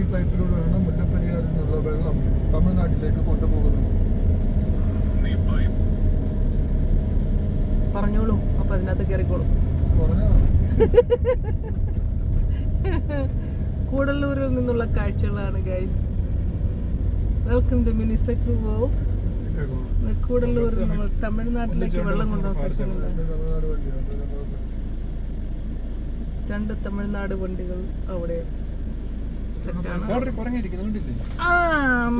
ഈ പൈപ്പിലൂടെയാണ് മുല്ലപ്പെരിയാറിൽ നിന്നുള്ള വെള്ളം തമിഴ്നാട്ടിലേക്ക് കൊണ്ടുപോകുന്നത്. പറഞ്ഞോളൂ അപ്പൊ അതിനകത്ത് കയറിക്കോളൂ കൂടല്ലൂരിൽ നിന്നുള്ള കാഴ്ചകളാണ് guys welcome to mini set world Koodalloor നമ്മൾ തമിഴ്നാട്ടിലേക്ക് വെള്ളം വഴിയാണ്. രണ്ട് തമിഴ്നാട് വണ്ടികൾ അവിടെ. ആ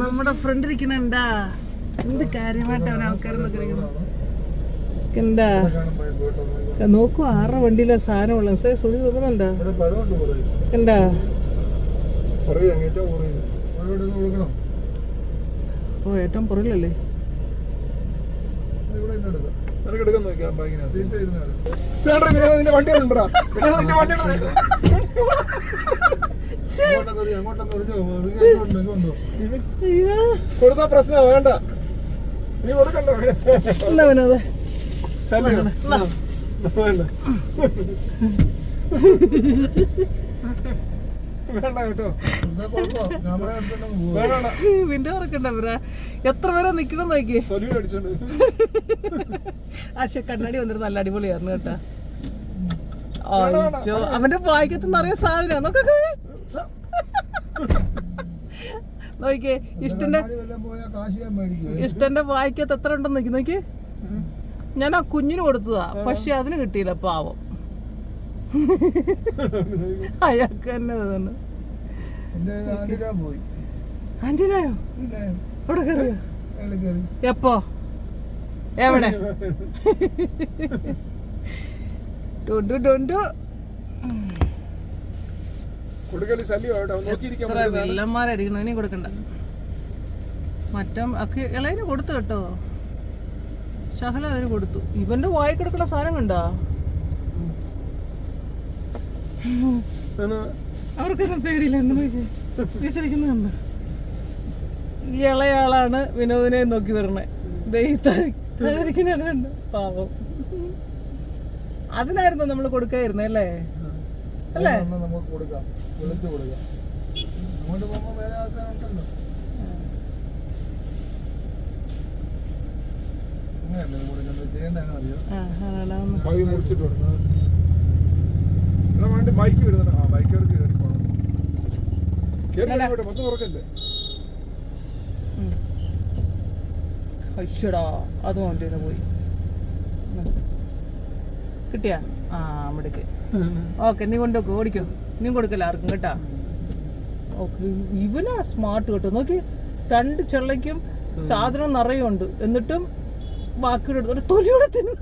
നമ്മുടെ ഫ്രണ്ട് ഇരിക്കുന്നുണ്ടാ എന്ത്? കാര്യമായിട്ട് അവൻ ആൾക്കാർ കണ്ടാ കാണാൻ പൈപ്പ് കേട്ടോ നോക്കൂ ആറര വണ്ടിയിലെ സാധനമുള്ള സേ സുഴി നോക്കുന്നുണ്ടാ? കണ്ടാ ഓ ഏറ്റവും പുറകിലല്ലേ? വണ്ടി കൊടുത്താ പ്രശ്നം വേണ്ട. നീ കൊടുക്കണ്ടോ? വേണ്ട വിൻഡോ തുറക്കണ്ട ഇവരെ. എത്ര പേരെ നിക്കണം നോക്കി. പക്ഷെ കണ്ണാടി വന്നിട്ട് നല്ല അടിപൊളിയായിരുന്നു കേട്ടാ. അവന്റെ വായിക്കത്ത് നിറയെ സാധനം നോക്കൊക്കെ നോക്കിയേ ഇഷ്ടന്റെ. ഇഷ്ടന്റെ വായിക്കത്ത് എത്ര ഉണ്ടെന്ന് നോക്കി നോക്കി. ഞാൻ ആ കുഞ്ഞിന് കൊടുത്തതാ പക്ഷെ അതിന് കിട്ടിയില്ല പാവം. അയാൾക്ക് തന്നെ തോന്നുന്നു ആന്റിനായോ? കയറിയോ എപ്പോ? എവിടെ? ടൊണ്ടു ടൊണ്ടു കൊടുക്കൽ ശല്യം കേട്ടോ നോക്കിയിരിക്കാൻ ഇത്ര വില്ലന്മാരായിരിക്കണം ഇനി കൊടുക്കണ്ട. മറ്റം ഒക്കെ ഇളയന് കൊടുത്തു കേട്ടോ. ശഹല അതിന് കൊടുത്തു. ഇവന്റെ വായി കൊടുക്കണ സാധനം കണ്ടാ അവർക്കൊന്നും പേടിയില്ല എന്ത് നോക്കി വിശലിക്കുന്ന കണ്ട ഈ ഇളയാളാണ് വിനോദിനെ നോക്കി വരണേ. ദഹിക്കുന്ന കണ്ട. പാവം. അതിനായിരുന്നു നമ്മൾ കൊടുക്കായിരുന്നേ അല്ലേ? നമുക്ക് കൊടുക്കാം. വിളിച്ചു കൊടുക്കാം. അങ്ങോട്ട് പോകുമ്പോ വേറെ ആൾക്കാരുണ്ടല്ലോ. ആ ബൈക്ക് ആ കയറി പോകണം കയറി അങ്ങോട്ട് മൊത്തം തുറക്കല്ലേ? ഉം. അശ്ശടാ അതും വണ്ടിയിൽ പോയി. ഉം. ആ അവിടേക്ക്. ഓക്കെ നീ കൊണ്ടുവെക്കോ ഓടിക്കോ. നീ കൊടുക്കല്ല ആർക്കും കേട്ടാ? ഓക്കെ ഇവനാ സ്മാർട്ട് കേട്ടോ. നോക്കി രണ്ട് ചെള്ളയ്ക്കും സാധനം നിറയുണ്ട്. എന്നിട്ടും ബാക്കിയുടെ എടുത്തോണ്ട് തൊലിയൂടെ തിന്ന്.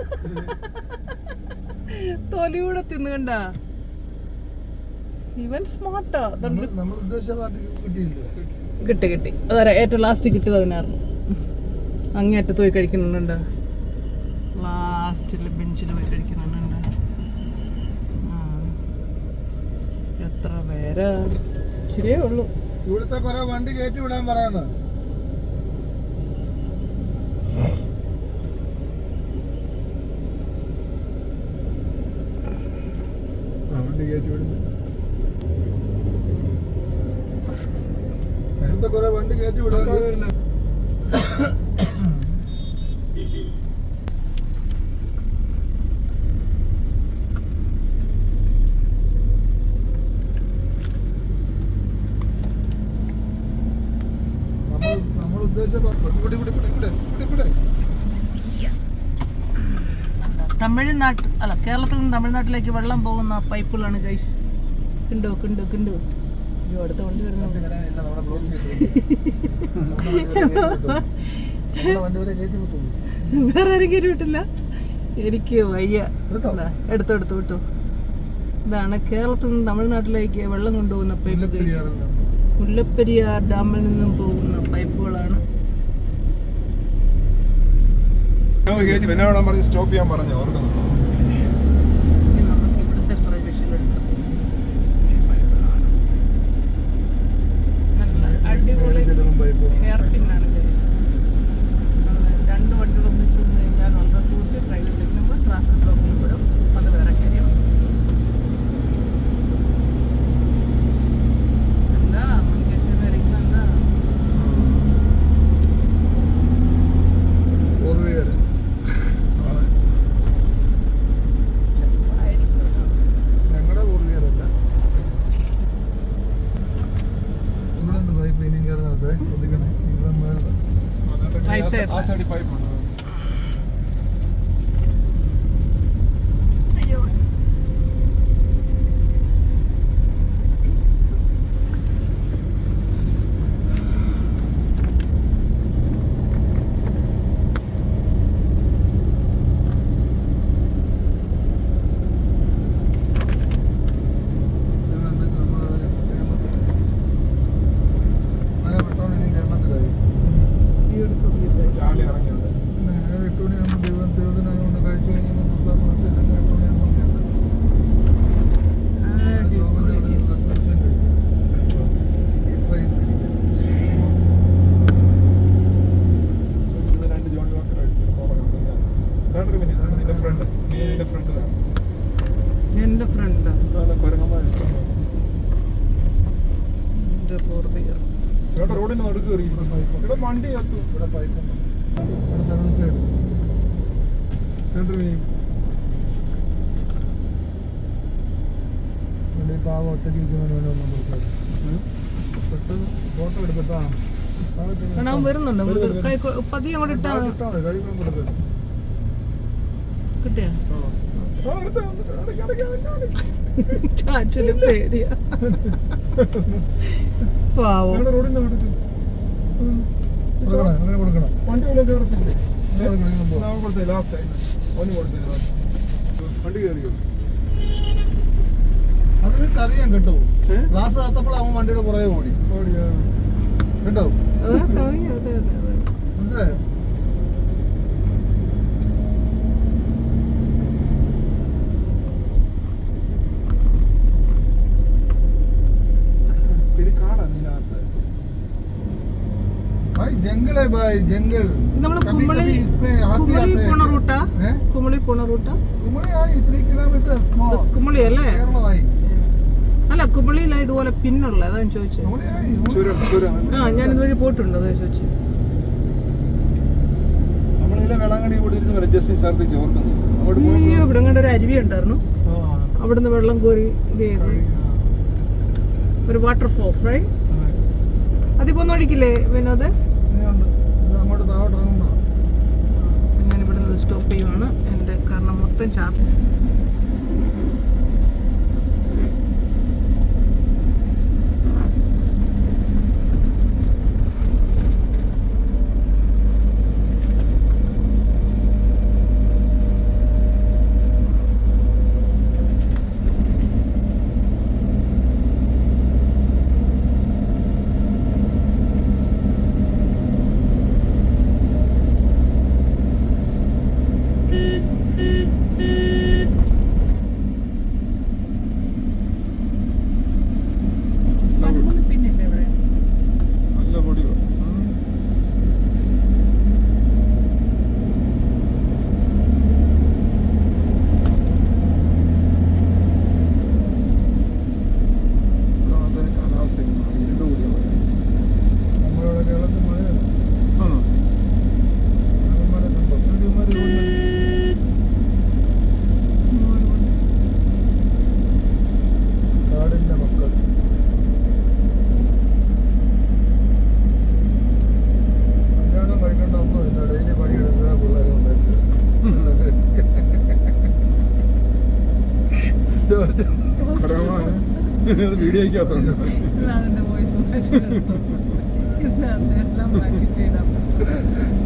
തൊലിയൂടെ തിന്ന് കണ്ട? ഇവൻ സ്മാർട്ടാ കിട്ടി കിട്ടി. അതാ ഏറ്റവും ലാസ്റ്റ് കിട്ടിയത് അതിനായിരുന്നു. അങ്ങേറ്റത്ത് പോയി കഴിക്കുന്നുണ്ട്? ലാസ്റ്റിൽ ബെഞ്ചിൽ പോയി കഴിക്കുന്നുണ്ട് ആ. പേരാ ശരിയേ ഉള്ളൂ. ഇവിടുത്തെ കുറെ വണ്ടി കയറ്റി വിടാൻ പറയുന്നത്. വണ്ടി കയറ്റി വിടുന്നു. ഇവിടുത്തെ കുറെ വണ്ടി കയറ്റി വിടാൻ നമ്മൾ നമ്മൾ ഉദ്ദേശിച്ച പാർട്ടി ഇവിടെ ഇവിടെ ഇവിടെ ഇവിടെ ഇവിടെ ഇവിടെ തമിഴ്നാട്ട് അല്ല കേരളത്തിൽ നിന്ന് തമിഴ്നാട്ടിലേക്ക് വെള്ളം പോകുന്ന പൈപ്പുകളാണ് ഗൈസ് കിണ്ടോ കിണ്ടോ കിണ്ടോ? അയ്യോ അടുത്ത വണ്ടി വരുന്നുണ്ട് വേറെ ആരും കയറി വിട്ടില്ല. എനിക്ക് വയ്യ. എടുത്തോ? എടുത്തു എടുത്തു വിട്ടു. ഇതാണ് കേരളത്തിൽ നിന്ന് തമിഴ്നാട്ടിലേക്ക് വെള്ളം കൊണ്ടുപോകുന്ന പൈപ്പ് ഗൈസ് മുല്ലപ്പെരിയാർ ഡാമിൽ നിന്നും പോകുന്ന പൈപ്പുകളാണ്. സ്റ്റോപ്പ് ചെയ്യാൻ പറഞ്ഞു ഓർക്കുന്നു. ശ്രദ്ധിക്കണേ. ആ സൈഡിൽ പൈപ്പ് ഇവിടെ വണ്ടി കത്തു ഇവിടെ പൈപ്പുണ്ട് ഇവിടെ സർവീസ് സൈഡ് ഇവിടെ ഒറ്റയ്ക്ക് ഒന്നും പെട്ടെന്ന് ഫോട്ടോ വരുന്നുണ്ട്. പതിയെ അങ്ങോട്ട് ഇട്ടാ കിട്ടിയാ. ചാച്ചന് പേടിയാ. പാവം. അങ്ങനെ കൊടുക്കണം. വണ്ടി ഇവിടെ കയറത്തില്ലേ. കൊടുത്തേ ലാസ്റ്റ് ഒന്ന് കൊടുത്തില്ല വണ്ടി കയറിയോ? അത് നിനക്ക് അറിയാം കേട്ടോ? ഗ്ലാസ് കാത്തപ്പോൾ അവൻ വണ്ടിയുടെ പുറകെ ഓടി. കേട്ടോ. മനസ്സിലായോ? भाई जंगल है भाई जंगल ഇത് നമ്മള് कभी കുമളി कभी इसमें हाथी കുമളി आते പോണ हैं റൂട്ടാ हैं? കുമളി പോണ റൂട്ടാ कुमड़ी आई इतनी किलोमीटर स्मॉल ഇത് കുമളി അല്ലേ केरला आई അല്ല കുമളിയില ഇതുപോലെ പിന്നുള്ള അതാ ഞാൻ ചോദിച്ചത് कुमड़ी आई ചുരം ചുരം ആ ഞാൻ ഇതുവഴി പോയിട്ടുണ്ട് അതാ ചോദിച്ചത് നമ്മളിതിലെ വെള്ളാങ്കണ്ണി കൂടി തിരിച്ച് വരെ ജസ്റ്റ് ഛർദ്ദിച്ച് ഓർക്കുന്നു അങ്ങോട്ട് പോയി അയ്യോ ഇവിടെ കണ്ട ഒരു അരുവി ഉണ്ടായിരുന്നു ആ, അവിടുന്ന് വെള്ളം കോരി ഇത് ചെയ്ത് ഒരു വാട്ടർഫോൾസ് റൈ അതെ. അതിപ്പോ ഒന്നും ഒഴിക്കില്ലേ വിനോദ് സ്റ്റോപ്പ് ചെയ്യുവാണ്. എന്റെ കാരണം മൊത്തം ചാർജ്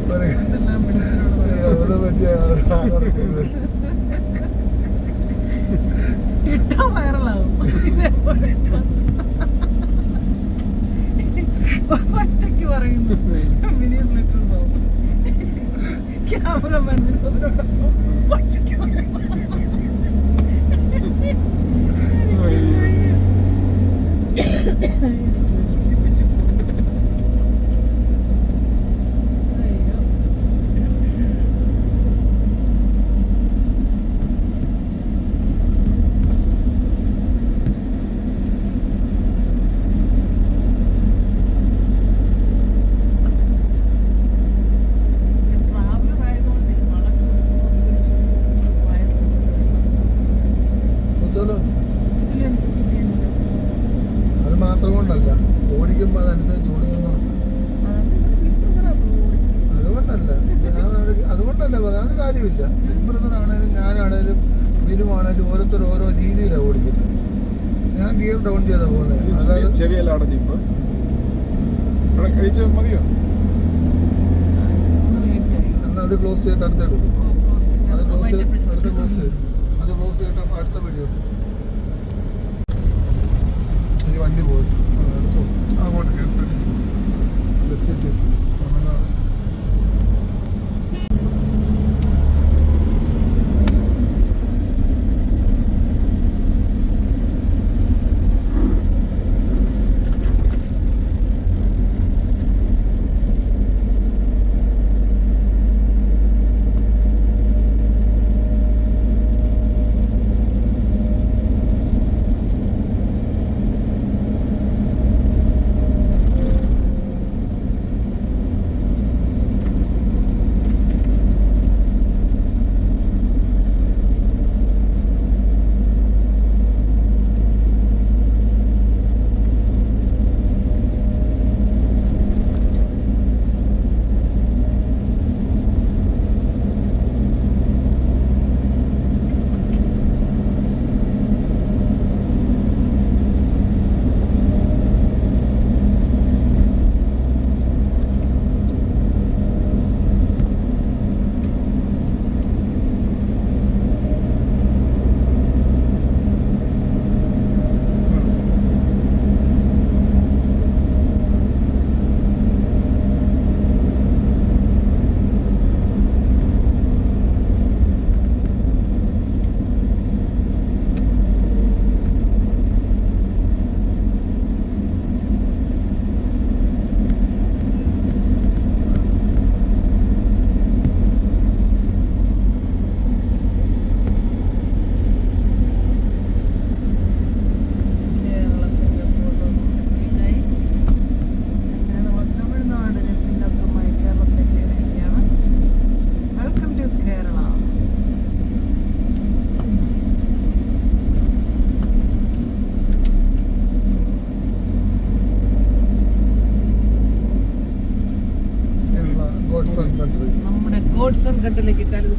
പറയാം അത് പറ്റിയ ഇട്ടാ വൈറലാവും. പച്ചയ്ക്ക് പറയുന്നു മിനിസ് ലിറ്റർ ക്യാമറമാൻ പച്ചക്ക് പറയുന്നു പോകുന്നത് ജീപ്പ് ചെവിയെല്ലാം അടഞ്ഞു ഇപ്പൊ ഇവിടെ കഴിച്ച മതിയോ? എന്നാ അത് ക്ലോസ് ചെയ്തിട്ട് അടുത്ത എടുക്കും. അത് ക്ലോസ് ചെയ്തിട്ട് അടുത്ത ക്ലോസ് അത് ക്ലോസ് ചെയ്തിട്ട് അടുത്ത വീഡിയോ വണ്ടി പോയി. അങ്ങോട്ട് case bus C T C Kerala god's